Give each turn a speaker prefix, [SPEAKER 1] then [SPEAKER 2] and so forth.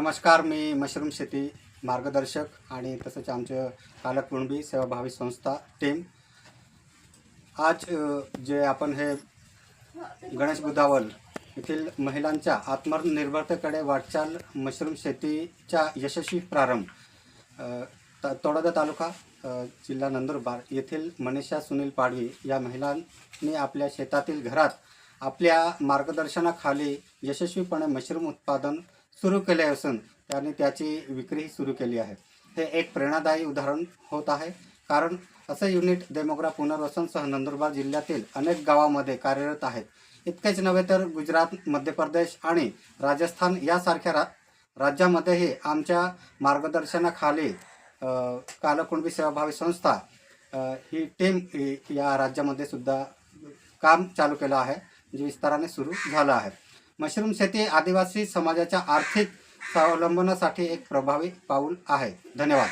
[SPEAKER 1] नमस्कार मी मशरूम शेती मार्गदर्शक आणि तसंच आमचं पालक कुणबी सेवाभावी संस्था टीम. आज जे आपण हे गणेश बुधावल येथील महिलांच्या आत्मनिर्भरतेकडे वाटचाल मशरूम शेतीच्या यशस्वी प्रारंभ अ, तोडादा तालुका जिल्हा नंदुरबार येथील मनीषा सुनील पाडवी या महिलांनी आपल्या शेतातील घरात आपल्या मार्गदर्शनाखाली यशस्वीपणे मशरूम उत्पादन सुरू केले असून त्याने त्याची विक्रीही सुरू केली आहे. हे एक प्रेरणादायी उदाहरण होत आहे. कारण असं युनिट डेमोग्रा पुनर्वसनसह नंदुरबार जिल्ह्यातील अनेक गावामध्ये कार्यरत आहेत इतकेच नव्हे तर गुजरात मध्य प्रदेश आणि राजस्थान यासारख्या रा राज्यामध्येही आमच्या मार्गदर्शनाखाली अ, कालकुणबी सेवाभावी संस्था ही टीम या राज्यामध्ये सुद्धा काम चालू केलं आहे. जे विस्ताराने सुरू झालं आहे. मशरूम शेती आदिवासी समाजाच्या आर्थिक स्वावलंबनासाठी एक प्रभावी पाऊल आहे. धन्यवाद.